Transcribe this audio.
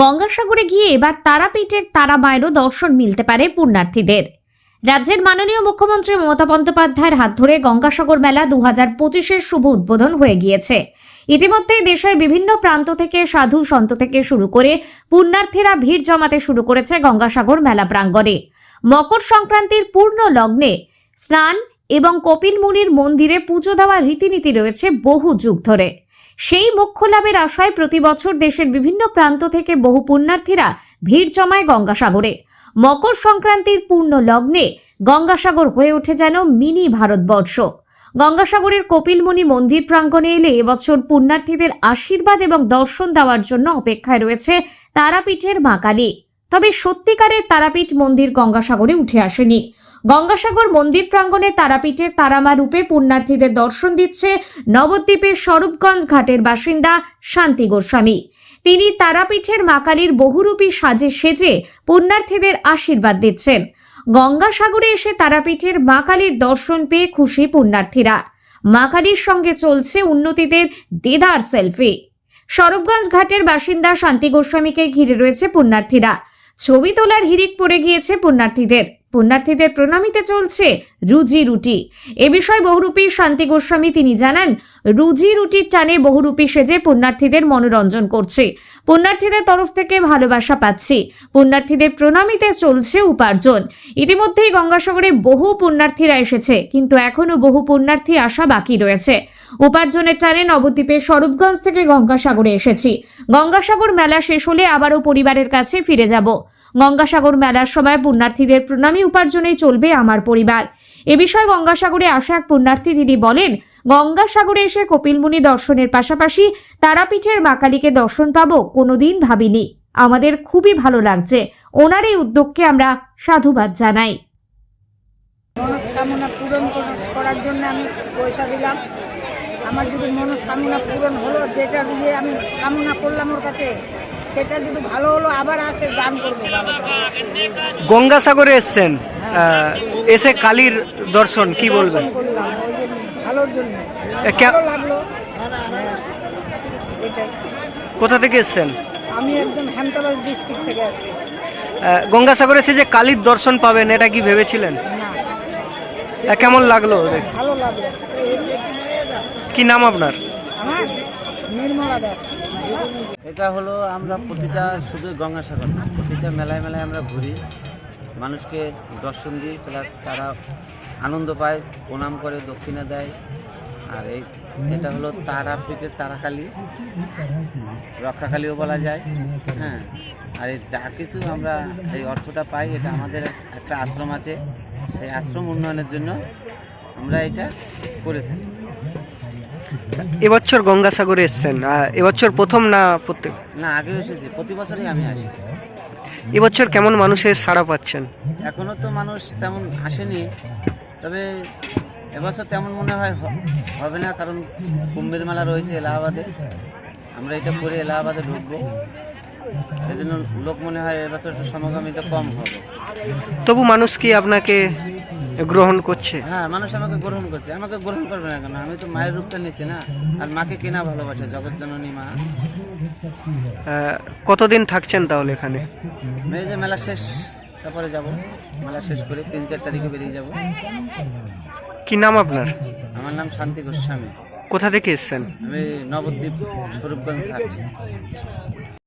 গঙ্গাসাগরে গিয়ে এবার তারাপীঠের তারা মায়েরও দর্শন মিলতে পারে পুণ্যার্থীদের। রাজ্যের মাননীয় মুখ্যমন্ত্রী মমতা বন্দ্যোপাধ্যায়ের হাত ধরে গঙ্গাসাগর মেলা দু হাজার পঁচিশের শুভ উদ্বোধন হয়ে গিয়েছে। ইতিমধ্যে দেশের বিভিন্ন প্রান্ত থেকে সাধু সন্ত থেকে শুরু করে পুণ্যার্থীরা ভিড় জমাতে শুরু করেছে গঙ্গাসাগর মেলা প্রাঙ্গণে। মকর সংক্রান্তির পূর্ণ লগ্নে স্নান এবং কপিল মুনির মন্দিরে পুজো দেওয়ার রীতিনীতি রয়েছে বহু যুগ ধরে। সেই মোক্ষ লাভের আশায় প্রতি বছর দেশের বিভিন্ন প্রান্ত থেকে বহু পুণ্যার্থীরা ভিড় জমায় গঙ্গাসাগরে। মকর সংক্রান্তির পূর্ণ লগ্নে গঙ্গাসাগর হয়ে ওঠে যেন মিনি ভারতবর্ষ। গঙ্গাসাগরের কপিলমুনি মন্দির প্রাঙ্গণে এলে এবছর পুণ্যার্থীদের আশীর্বাদ এবং দর্শন দেওয়ার জন্য অপেক্ষায় রয়েছে তারাপীঠের মা কালী। তবে সত্যিকারের তারাপীঠ মন্দির গঙ্গাসাগরে উঠে আসেনি। গঙ্গাসাগর মন্দির প্রাঙ্গণে তারাপীঠের তারামা রূপে পুণ্যার্থীদের দর্শন দিচ্ছে নবদ্বীপের স্বরূপগঞ্জ ঘাটের বাসিন্দা শান্তি গোস্বামী। তিনি তারাপীঠের মা কালীর বহুরূপী সাজে সেজে পুণ্যার্থীদের আশীর্বাদ দিচ্ছেন। গঙ্গাসাগরে এসে তারাপীঠের মা কালীর দর্শন পেয়ে খুশি পুণ্যার্থীরা। মা কালীর সঙ্গে চলছে উন্নতিদের দেদার সেলফি। স্বরূপগঞ্জ ঘাটের বাসিন্দা শান্তি গোস্বামীকে ঘিরে রয়েছে পুণ্যার্থীরা। ছবি তোলার হিরিক পড়ে গিয়েছে পুণ্যার্থীদের। পুণ্যার্থীদের প্রণামিতে চলছে রুজি রুটি। এ বিষয়ে বহুরূপী শান্তি গোস্বামী তিনি জানান, রুজি রুটির টানে বহুরূপী সেজে পুণ্যার্থীদের মনোরঞ্জন করছে। পুণ্যার্থীদের তরফ থেকে ভালোবাসা পাচ্ছি। পুণ্যার্থীদের প্রণামিতে চলছে উপার্জন। ইতিমধ্যেই গঙ্গাসাগরে বহু পুণ্যার্থীরা এসেছে, কিন্তু এখনও বহু পুণ্যার্থী আসা বাকি রয়েছে। উপার্জনের টানে নবদ্বীপের স্বরূপগঞ্জ থেকে গঙ্গাসাগরে এসেছি। গঙ্গাসাগর মেলা শেষ হলে আবারও পরিবারের কাছে ফিরে যাব। গঙ্গাসাগর মেলার সময় পুণ্যার্থীদের প্রণামী উপার্জনেই চলবে আমার পরিবার। এ বিষয়ে গঙ্গাসাগরে আসা এক পুণ্যার্থী তিনি বলেন, গঙ্গাসাগরে এসে কপিলমুনি দর্শনের পাশাপাশি তারাপীঠের মা কালীকে দর্শন পাবো কোনোদিন ভাবিনি। আমাদের খুবই ভালো লাগছে। ওনার এই উদ্যোগকে আমরা সাধুবাদ জানাই। মনস্কামনা পূরণ করার জন্য আমি পয়সা দিলাম। আমার যদি মনস্কামনা পূরণ হলো, যেটা দিয়ে আমি কামনা করলাম ওর কাছে সেটা যদি ভালো হলো আবার আসে করব গঙ্গাসাগরে এসছেন এসে কালীর দর্শন কি বলবেন? ভালোর জন্য। ভালো লাগল। কোথা থেকে এসছেন? আমি একদম হেমতাবাদ ডিস্ট্রিক্ট থেকে আসছি। গঙ্গাসাগরে এসে যে কালীর দর্শন পাবেন এটা কি ভেবেছিলেন? কেমন লাগল দেখে? ভালো লাগল। কি নাম আপনার? আমার? নির্মলা দাস। এটা হলো আমরা প্রতিটা শুধু গঙ্গাসাগর প্রতিটা মেলায় মেলায় আমরা ঘুরি। মানুষকে দর্শন দিই, প্লাস তারা আনন্দ পায়, প্রণাম করে, দক্ষিণা দেয়। আর এই, এটা হলো তারাপীঠের তারাকালী। রক্ষাকালীও বলা যায় হ্যাঁ। আর এই যা কিছু আমরা এই অর্থটা পাই, এটা আমাদের একটা আশ্রম আছে। সেই আশ্রম উন্নয়নের জন্য আমরা এটা করে থাকি। এবছর গঙ্গাসাগরে এসছেন এবছর প্রথম না প্রত্যেক না আগেও এসেছি প্রতি বছরই আমি আসি। এবছর কেমন মানুষের সাড়া পাচ্ছেন? এখনও তো মানুষ তেমন আসেনি তবে এবছর তেমন মনে হয় হবে না কারণ কুম্ভের মেলা রয়েছে এলাহাবাদে। আমরা এটা করে এলাহাবাদে ঢুকবো। এই জন্য লোক মনে হয় এবছর একটু সমাগমিটা কম হবে। তবু মানুষ কি আপনাকে গ্রহণ করছে। হ্যাঁ মানুষ আমাকে গ্রহণ করছে। আমাকে গ্রহণ করবে না কেন? আমি তো মায়ের রূপটা নিচ্ছি না। আর মাকে কেনা ভালোবাসে? জগৎ জননী মা। কতদিন থাকছেন তাহলে এখানে? এই যে মেলা শেষ তারপরে যাব। মেলা শেষ করে তিন চার তারিখে বেরিয়ে যাব। কি নাম আপনার? আমার নাম শান্তি গোস্বামী। কোথা থেকে এসছেন? আমি নবদ্বীপ স্বরূপগঞ্জ ঘাট।